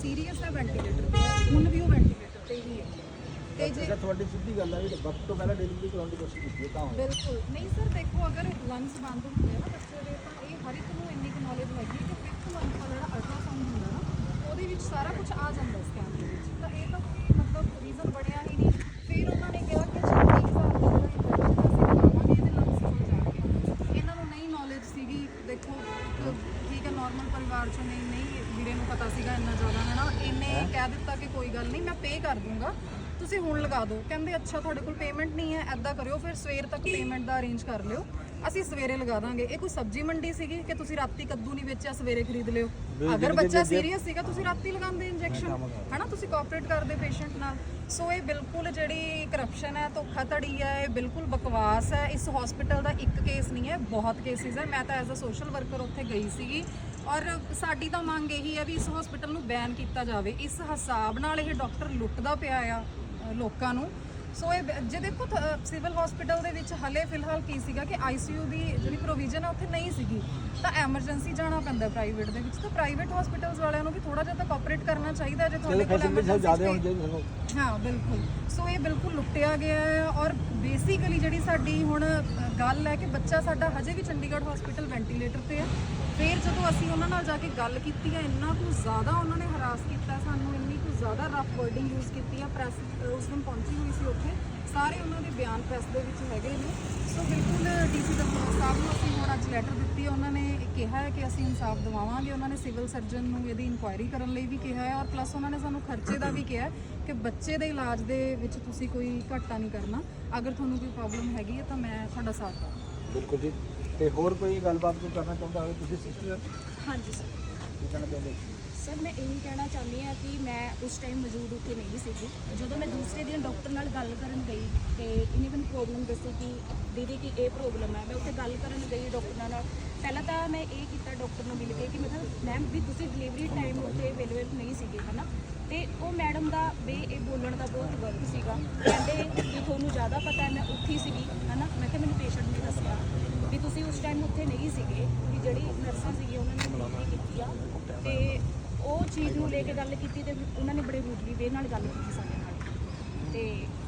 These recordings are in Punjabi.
ਸੀਰੀਅਸ ਹੈ ਵੈਂਟੀਲੇਟਰ ਤੇ। ਹੈ, ਹੁਣ ਵੀ ਉਹ ਵੈਂਟੀਲੇਟਰ ਤੇ ਹੀ ਹੈ। ਤੇ ਜੇ ਅੱਛਾ ਤੁਹਾਡੀ ਸਿੱਧੀ ਗੱਲ ਆ ਵੀ ਵਕਤ ਤੋਂ ਪਹਿਲਾਂ ਡਿਲੀਵਰੀ ਕਰਾਉਣ ਦੀ ਕੋਸ਼ਿਸ਼ ਕੀਤੀ ਹੈ ਤਾਂ ਹੋਇਆ। ਬਿਲਕੁਲ। ਨਹੀਂ ਸਰ ਦੇਖੋ ਅਗਰ ਲੰਗਸ ਬੰਦ ਹੁੰਦੇ ਆ ਨਾ ਬੱਚੇ ਦੇ ਤਾਂ ਇਹ ਹਰ ਇੱਕ ਨੂੰ ਇੰਨੀ ਕੁ ਨੌਲੇਜ ਹੈਗੀ ਕਿ ਫਿਫਥ ਮੰਥ ਦਾ ਜਿਹੜਾ ਅਲਟਰਾਸਾਊਂਡ ਹੁੰਦਾ ਨਾ ਉਹਦੇ ਵਿੱਚ ਸਾਰਾ ਕੁਝ ਆ ਜਾਂਦਾ ਸਕੈਨ ਪਤਾ ਸੀਗਾ ਇੰਨਾ ਜ਼ਿਆਦਾ ਹੈ ਨਾ ਇਹਨੇ ਕਹਿ ਦਿੱਤਾ ਕਿ ਕੋਈ ਗੱਲ ਨਹੀਂ ਮੈਂ ਪੇ ਕਰ ਦੂੰਗਾ। ਤੁਸੀਂ ਹੁਣ ਲਗਾ ਦਿਓ। ਕਹਿੰਦੇ ਅੱਛਾ ਤੁਹਾਡੇ ਕੋਲ ਪੇਮੈਂਟ ਨਹੀਂ ਹੈ ਐਦਾਂ ਕਰਿਓ ਫਿਰ ਸਵੇਰ ਤੱਕ ਪੇਮੈਂਟ ਦਾ ਅਰੇਂਜ ਕਰ ਲਿਓ। ਅਸੀਂ ਸਵੇਰੇ ਲਗਾ ਦਾਂਗੇ। ਇਹ ਕੋਈ ਸਬਜ਼ੀ ਮੰਡੀ ਸੀਗੀ ਕਿ ਤੁਸੀਂ ਰਾਤੀ ਕੱਦੂ ਨਹੀਂ ਵੇਚਿਆ ਸਵੇਰੇ ਖਰੀਦ ਲਿਓ? ਅਗਰ ਬੱਚਾ ਸੀਰੀਅਸ ਸੀਗਾ ਤੁਸੀਂ ਰਾਤੀ ਲਗਾਉਂਦੇ ਇੰਜੈਕਸ਼ਨ ਹਨਾ ਤੁਸੀਂ ਕੋਆਪਰੇਟ ਕਰਦੇ ਪੇਸ਼ੈਂਟ ਨਾਲ। ਸੋ ਇਹ ਬਿਲਕੁਲ ਜਿਹੜੀ ਕਰਪਸ਼ਨ ਹੈ ਧੋਖਾਧੜੀ ਹੈ ਇਹ ਬਿਲਕੁਲ ਬਕਵਾਸ ਹੈ। ਇਸ ਹਸਪੀਟਲ ਦਾ ਇੱਕ ਕੇਸ ਨਹੀਂ ਹੈ ਬਹੁਤ ਕੇਸਿਸ ਹੈ। ਮੈਂ ਤਾਂ ਐਜ਼ ਅ ਸੋਸ਼ਲ ਵਰਕਰ ਉੱਥੇ ਗਈ ਸੀਗੀ। ਔਰ ਸਾਡੀ ਤਾਂ ਮੰਗ ਇਹੀ ਹੈ ਵੀ ਇਸ ਹਸਪੀਟਲ ਨੂੰ ਬੈਨ ਕੀਤਾ ਜਾਵੇ। ਇਸ ਹਿਸਾਬ ਨਾਲ ਇਹ ਡਾਕਟਰ ਲੁੱਟਦਾ ਪਿਆ ਆ ਅ, ਲੋਕਾਂ ਨੂੰ। ਸੋ ਇਹ ਬ- ਜੇ ਦੇਖੋ ਸਿਵਲ ਹਸਪੀਟਲ ਦੇ ਵਿੱਚ ਹਲੇ ਫਿਲਹਾਲ ਕੀ ਸੀਗਾ ਕਿ ਆਈਸੀਯੂ ਦੀ ਜਿਹੜੀ ਪ੍ਰੋਵੀਜ਼ਨ ਹੈ ਉੱਥੇ ਨਹੀਂ ਸੀਗੀ। ਤਾਂ ਐਮਰਜੈਂਸੀ ਜਾਣਾ ਪੈਂਦਾ ਪ੍ਰਾਈਵੇਟ ਦੇ ਵਿੱਚ। ਤਾਂ ਪ੍ਰਾਈਵੇਟ ਹਸਪੀਟਲਸ ਵਾਲਿਆਂ ਨੂੰ ਵੀ ਥੋੜਾ ਜਿਹਾ ਤਾਂ ਕੋਆਪਰੇਟ ਕਰਨਾ ਚਾਹੀਦਾ ਜੇ ਤੁਹਾਡੇ ਕੋਲ ਫੈਸਿਲਿਟੀ ਸਭ ਜ਼ਿਆਦਾ ਹੋਣੀ emergency ਚਾਹੀਦੀ ਸਾਨੂੰ ਹਾਂ ਬਿਲਕੁਲ। ਸੋ ਇਹ ਬਿਲਕੁਲ ਲੁੱਟਿਆ ਗਿਆ ਹੈ ਔਰ ਬੇਸਿਕਲੀ ਜਿਹੜੀ ਸਾਡੀ ਹੁਣ ਅ, ਗੱਲ ਹੈ ਕਿ ਬੱਚਾ ਸਾਡਾ ਹਜੇ ਵੀ ਚੰਡੀਗੜ੍ਹ ਹਸਪੀਟਲ ਵੈਂਟੀਲੇਟਰ ਤੇ ਹੈ ਫਿਰ ਜਦੋਂ ਅਸੀਂ ਉਹਨਾਂ ਨਾਲ ਜਾ ਕੇ ਗੱਲ ਕੀਤੀ ਆ, ਇੰਨਾ ਕੁ ਜ਼ਿਆਦਾ ਉਹਨਾਂ ਨੇ ਹਰਾਸ ਕੀਤਾ ਸਾਨੂੰ, ਇੰਨੀ ਕੁ ਜ਼ਿਆਦਾ ਰਫ ਵਰਡਿੰਗ ਯੂਜ਼ ਕੀਤੀ ਆ ਪ੍ਰੈਸ ਉਸ ਦਿਨ ਪਹੁੰਚੀ ਹੋਈ ਸੀ ਉੱਥੇ, ਸਾਰੇ ਉਹਨਾਂ ਦੇ ਬਿਆਨ ਪ੍ਰੈਸ ਦੇ ਵਿੱਚ ਹੈਗੇ ਨੇ। ਸੋ ਬਿਲਕੁਲ ਡੀਸੀ ਦਫ਼ਤਰ ਸਾਹਿਬ ਨੂੰ ਅਸੀਂ ਹੁਣ ਅੱਜ ਲੈਟਰ ਦਿੱਤੀ ਹੈ ਉਹਨਾਂ ਨੇ ਕਿਹਾ ਹੈ ਕਿ ਅਸੀਂ ਇਨਸਾਫ ਦਿਵਾਵਾਂਗੇ, ਉਹਨਾਂ ਨੇ ਸਿਵਲ ਸਰਜਨ ਨੂੰ ਇਹਦੀ ਇਨਕੁਆਇਰੀ ਕਰਨ ਲਈ ਵੀ ਕਿਹਾ ਹੈ, ਔਰ ਪਲੱਸ ਉਹਨਾਂ ਨੇ ਸਾਨੂੰ ਖਰਚੇ ਦਾ ਵੀ ਕਿਹਾ ਕਿ ਬੱਚੇ ਦੇ ਇਲਾਜ ਦੇ ਵਿੱਚ ਤੁਸੀਂ ਕੋਈ ਘਾਟਾ ਨਹੀਂ ਕਰਨਾ, ਅਗਰ ਤੁਹਾਨੂੰ ਕੋਈ ਪ੍ਰੋਬਲਮ ਹੈਗੀ ਹੈ ਤਾਂ ਮੈਂ ਤੁਹਾਡਾ ਸਾਥ ਦਵਾਂਗਾ। ਬਿਲਕੁਲ ਜੀ। ਤੇ ਹੋਰ ਕੋਈ ਗੱਲਬਾਤ ਕੋਈ ਕਰਨਾ ਚਾਹੁੰਦਾ ਹੋਵੇ ਤੁਸੀਂ ਸਿਸਟਰ ਹਾਂਜੀ ਸਰ ਕੀ ਕਹਿਣਾ ਚਾਹੁੰਦੇ? ਸਰ ਮੈਂ ਇਹੀ ਕਹਿਣਾ ਚਾਹੁੰਦੀ ਹਾਂ ਕਿ ਮੈਂ ਉਸ ਟਾਈਮ ਮੌਜੂਦ ਉੱਥੇ ਨਹੀਂ ਸੀਗੀ। ਜਦੋਂ ਮੈਂ ਦੂਸਰੇ ਦਿਨ ਡਾਕਟਰ ਨਾਲ ਗੱਲ ਕਰਨ ਗਈ ਤੇ ਇਹਨੇ ਮੈਨੂੰ ਪ੍ਰੋਬਲਮ ਦੱਸੀ ਕਿ ਦੀਦੀ ਕਿ ਇਹ ਪ੍ਰੋਬਲਮ ਹੈ। ਮੈਂ ਉੱਥੇ ਗੱਲ ਕਰਨ ਗਈ ਡਾਕਟਰ ਨਾਲ। ਪਹਿਲਾਂ ਤਾਂ ਮੈਂ ਇਹ ਕੀਤਾ ਡਾਕਟਰ ਨੂੰ ਮਿਲ ਕੇ ਕਿ ਮੈਂ ਕਿਹਾ ਮੈਮ ਵੀ ਤੁਸੀਂ ਡਿਲੀਵਰੀ ਟਾਈਮ ਉੱਥੇ ਅਵੇਲੇਬਲ ਨਹੀਂ ਸੀਗੇ ਹਨਾ? ਤੇ ਉਹ ਮੈਡਮ ਦਾ ਵੇ ਇਹ ਬੋਲਣ ਦਾ ਬਹੁਤ ਗਲਤ ਸੀਗਾ। ਕਹਿੰਦੇ ਕਿ ਤੁਹਾਨੂੰ ਜ਼ਿਆਦਾ ਪਤਾ ਹੈ ਮੈਂ ਉੱਥੇ ਸੀਗੀ ਹਨਾ? ਮੈਂ ਕਿਹਾ ਮੈਨੂੰ ਪੇਸ਼ੈਂਟ ਨੇ ਦੱਸਿਆ ਤੁਸੀਂ ਉਸ ਟਾਈਮ ਉੱਥੇ ਨਹੀਂ ਸੀਗੇ ਵੀ ਜਿਹੜੀ ਨਰਸਾਂ ਸੀਗੀ, ਉਹਨਾਂ ਨੇ ਡਿਲੀਵਰੀ ਕੀਤੀ ਆ। ਤੇ ਉਹ ਚੀਜ਼ ਨੂੰ ਲੈ ਕੇ ਗੱਲ ਕੀਤੀ ਤੇ ਉਹਨਾਂ ਨੇ ਬੜੇ ਰੂਡਲੀ ਵੇ ਨਾਲ ਗੱਲ ਕੀਤੀ ਸਾਡੇ ਨਾਲ। ਤੇ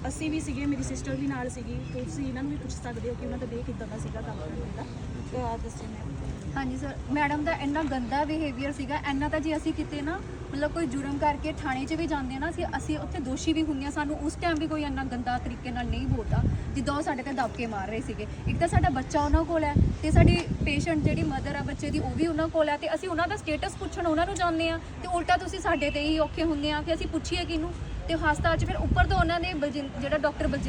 ਅਸੀਂ ਵੀ ਸੀਗੇ, ਮੇਰੀ ਸਿਸਟਰ ਵੀ ਨਾਲ ਸੀਗੀ, ਤੇ ਤੁਸੀਂ ਇਹਨਾਂ ਨੂੰ ਵੀ ਪੁੱਛ ਸਕਦੇ ਹੋ ਕਿ ਉਹਨਾਂ ਦਾ ਵੇ ਕਿੱਦਾਂ ਦਾ ਸੀਗਾ ਕੰਮ ਕਰਨ ਦਾ। ਤਾਂ ਦੱਸਿਓ ਮੈਂ। ਹਾਂਜੀ ਸਰ ਮੈਡਮ ਦਾ ਇੰਨਾ ਗੰਦਾ ਬਿਹੇਵੀਅਰ ਸੀਗਾ, ਇੰਨਾ ਤਾਂ ਜੇ ਅਸੀਂ ਕਿਤੇ ਨਾ ਮਤਲਬ ਕੋਈ ਜੁਰਮ ਕਰਕੇ ਥਾਣੇ 'ਚ ਵੀ ਜਾਂਦੇ ਆ ਨਾ, ਅਸੀਂ ਅਸੀਂ ਉੱਥੇ ਦੋਸ਼ੀ ਵੀ ਹੁੰਦੇ ਆ ਸਾਨੂੰ ਉਸ ਟਾਈਮ ਵੀ ਕੋਈ ਇੰਨਾ ਗੰਦਾ ਤਰੀਕੇ ਨਾਲ ਨਹੀਂ ਬੋਲਦਾ, ਜਿੱਦਾਂ ਉਹ ਸਾਡੇ ਤੇ ਦਬਕੇ ਮਾਰ ਰਹੇ ਸੀਗੇ। ਇੱਕ ਤਾਂ ਸਾਡਾ ਬੱਚਾ ਉਹਨਾਂ ਕੋਲ ਹੈ, ਤੇ ਸਾਡੀ ਪੇਸ਼ੈਂਟ ਜਿਹੜੀ ਮਦਰ ਆ, ਬੱਚੇ ਦੀ ਉਹ ਵੀ ਉਹਨਾਂ ਕੋਲ ਹੈ, ਤੇ ਅਸੀਂ ਉਹਨਾਂ ਦਾ ਸਟੇਟਸ ਪੁੱਛਣ ਉਹਨਾਂ ਨੂੰ ਜਾਂਦੇ ਆ ਤੇ ਉਲਟਾ ਤੁਸੀਂ ਸਾਡੇ ਤੇ ਹੀ ਔਖੇ ਹੁੰਦੇ ਆ ਕਿ ਅਸੀਂ ਪੁੱਛੀਏ ਕਿਹਨੂੰ। ਤੇ ਹਸਪਤਾਲ 'ਚ ਫਿਰ ਉੱਪਰ ਤੋਂ ਉਹਨਾਂ ਨੇ ਬਲਜਿੰ- ਜਿਹੜਾ ਡਾਕਟਰ ਬਲਜਿੰਦਰ